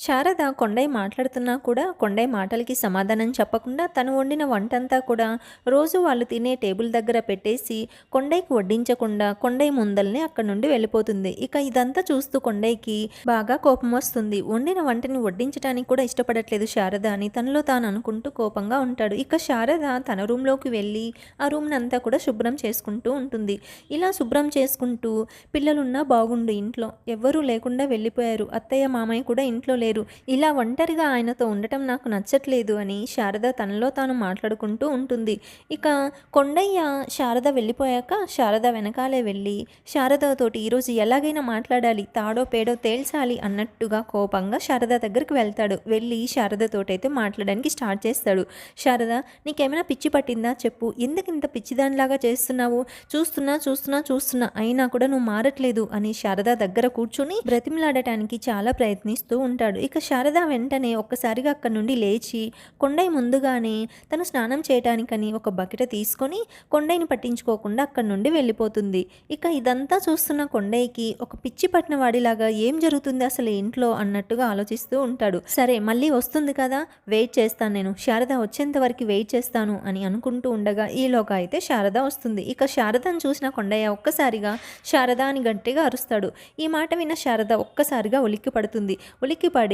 శారద కొండయ్య మాట్లాడుతున్నా కూడా కొండయ్య మాటలకి సమాధానం చెప్పకుండా తను వండిన వంటంతా కూడా రోజు వాళ్ళు తినే టేబుల్ దగ్గర పెట్టేసి కొండయ్యకి వడ్డించకుండా కొండయ్య ముందల్నే అక్కడ నుండి వెళ్ళిపోతుంది. ఇక ఇదంతా చూస్తూ కొండయ్యకి బాగా కోపం వస్తుంది. వండిన వంటని వడ్డించడానికి కూడా ఇష్టపడట్లేదు శారద అని తనలో తాను అనుకుంటూ కోపంగా ఉంటాడు. ఇక శారద తన రూమ్లోకి వెళ్ళి ఆ రూమ్నంతా కూడా శుభ్రం చేసుకుంటూ ఉంటుంది. ఇలా శుభ్రం చేసుకుంటూ పిల్లలున్నా బాగుండు ఇంట్లో. ఎవ్వరూ లేకుండా వెళ్ళిపోయారు. అత్తయ్య మామయ్య కూడా ఇంట్లో లేరు. ఇలా ఒంటరిగా ఆయనతో ఉండటం నాకు నచ్చట్లేదు అని శారద తనలో తాను మాట్లాడుకుంటూ ఉంటుంది. ఇక కొండయ్య శారద వెళ్ళిపోయాక శారద వెనకాలే వెళ్ళి శారదతోటి ఈరోజు ఎలాగైనా మాట్లాడాలి తాడో పేడో తేల్చాలి అన్నట్టుగా కోపంగా శారద దగ్గరికి వెళ్తాడు. వెళ్ళి శారదతోటైతే మాట్లాడడానికి స్టార్ట్ చేస్తాడు. శారద నీకేమైనా పిచ్చి పట్టిందా? చెప్పు. ఎందుకు ఇంత పిచ్చిదానిలాగా చేస్తున్నావు? చూస్తున్నా చూస్తున్నా చూస్తున్నా. అయినా కూడా నువ్వు మారట్లేదు అని శారద దగ్గర కూర్చుని బ్రతిమలాడటానికి చాలా ప్రయత్నిస్తూ ఉంటాడు. ఇక శారద వెంటనే ఒక్కసారిగా అక్కడి నుండి లేచి కొండయ్య ముందుగానే తను స్నానం చేయటానికని ఒక బకెట తీసుకొని కొండయ్యని పట్టించుకోకుండా అక్కడి నుండి వెళ్ళిపోతుంది. ఇక ఇదంతా చూస్తున్న కొండయ్యకి ఒక పిచ్చి పట్టినవాడిలాగా ఏం జరుగుతుంది అసలు ఇంట్లో అన్నట్టుగా ఆలోచిస్తూ ఉంటాడు. సరే మళ్ళీ వస్తుంది కదా వెయిట్ చేస్తాను నేను. శారద వచ్చేంత వరకు వెయిట్ చేస్తాను అని అనుకుంటూ ఉండగా ఈలోగా అయితే శారద వస్తుంది. ఇక శారదను చూసిన కొండయ్య ఒక్కసారిగా శారద అని గట్టిగా అరుస్తాడు. ఈ మాట విన్న శారద ఒక్కసారిగా ఉలిక్కి పడుతుంది ఉలిక్కి పడి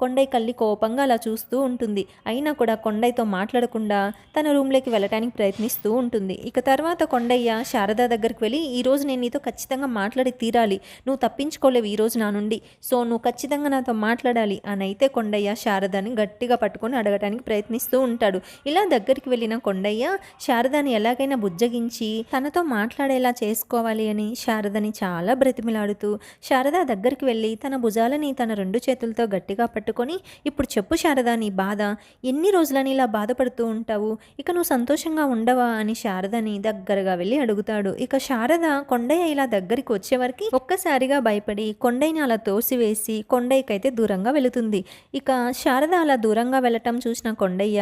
కొండయ్య కళ్ళి కోపంగా అలా చూస్తూ ఉంటుంది. అయినా కూడా కొండయ్యతో మాట్లాడకుండా తన రూమ్లోకి వెళ్ళటానికి ప్రయత్నిస్తూ ఉంటుంది. ఇక తర్వాత కొండయ్య శారద దగ్గరికి వెళ్ళి ఈరోజు నేను నీతో ఖచ్చితంగా మాట్లాడి తీరాలి. నువ్వు తప్పించుకోలేవు ఈరోజు నా నుండి. సో నువ్వు ఖచ్చితంగా నాతో మాట్లాడాలి. అని అయితే కొండయ్య శారదని గట్టిగా పట్టుకొని అడగటానికి ప్రయత్నిస్తూ ఉంటాడు. ఇలా దగ్గరికి వెళ్ళిన కొండయ్య శారదని ఎలాగైనా బుజ్జగించి తనతో మాట్లాడేలా చేసుకోవాలి అని శారదని చాలా బ్రతిమిలాడుతూ శారద దగ్గరికి వెళ్ళి తన భుజాలని తన రెండు చేతులతో గట్టిగా పట్టుకొని ఇప్పుడు చెప్పు శారద నీ బాధ. ఎన్ని రోజులని ఇలా బాధపడుతూ ఉంటావు? ఇక నువ్వు సంతోషంగా ఉండవా? అని శారదని దగ్గరగా వెళ్ళి అడుగుతాడు. ఇక శారద కొండయ్య ఇలా దగ్గరికి వచ్చేవరకు ఒక్కసారిగా భయపడి కొండయ్యని అలా తోసివేసి కొండయ్యకైతే దూరంగా వెళుతుంది. ఇక శారద అలా దూరంగా వెళ్ళటం చూసిన కొండయ్య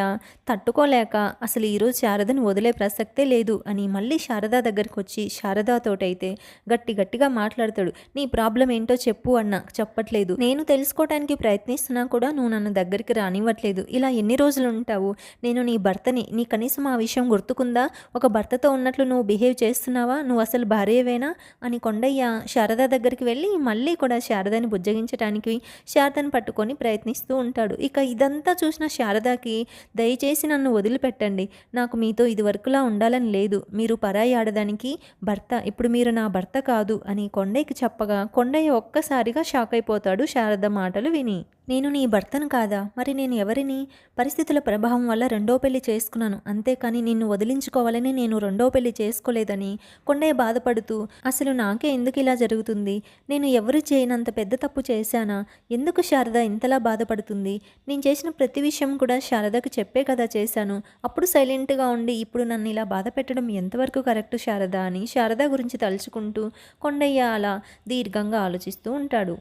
తట్టుకోలేక అసలు ఈరోజు శారదని వదిలే ప్రసక్తే లేదు అని మళ్ళీ శారద దగ్గరికి వచ్చి శారదాతోటైతే గట్టి గట్టిగా మాట్లాడతాడు. నీ ప్రాబ్లం ఏంటో చెప్పు అన్న. చెప్పట్లేదు. నేను తెలుసుకోవటానికి ప్రయత్నిస్తున్నా కూడా నువ్వు నన్ను దగ్గరికి రానివ్వట్లేదు. ఇలా ఎన్ని రోజులు ఉంటావు? నేను నీ భర్తని నీ కనీసం ఆ విషయం గుర్తుకుందా? ఒక భర్తతో ఉన్నట్లు నువ్వు బిహేవ్ చేస్తున్నావా? నువ్వు అసలు భార్యవేనా? అని కొండయ్య శారద దగ్గరికి వెళ్ళి మళ్ళీ కూడా శారదని బుజ్జగించడానికి శారదను పట్టుకొని ప్రయత్నిస్తూ ఉంటాడు. ఇక ఇదంతా చూసిన శారదకి దయచేసి నన్ను వదిలిపెట్టండి. నాకు మీతో ఇదివరకులా ఉండాలని లేదు. మీరు పరాయి ఆడదానికి భర్త ఇప్పుడు మీరు నా భర్త కాదు అని కొండయ్యకి చెప్పగా కొండయ్య ఒక్కసారిగా షాక్ అయిపోతాడు. శారద మాటలు విని నేను నీ భర్తను కాదా? మరి నేను ఎవరిని? పరిస్థితుల ప్రభావం వల్ల రెండో పెళ్ళి చేసుకున్నాను. అంతేకాని నిన్ను వదిలించుకోవాలని నేను రెండో పెళ్ళి చేసుకోలేదని కొండయ్య బాధపడుతూ అసలు నాకే ఎందుకు ఇలా జరుగుతుంది? నేను ఎవరు చేయనంత పెద్ద తప్పు చేశానా? ఎందుకు శారద ఇంతలా బాధపడుతుంది? నేను చేసిన ప్రతి విషయం కూడా శారదకు చెప్పే కదా చేశాను. అప్పుడు సైలెంట్గా ఉండి ఇప్పుడు నన్ను ఇలా బాధ పెట్టడం ఎంతవరకు కరెక్ట్ శారద అని శారద గురించి తలుచుకుంటూ కొండయ్య అలా దీర్ఘంగా ఆలోచిస్తూ ఉంటాడు.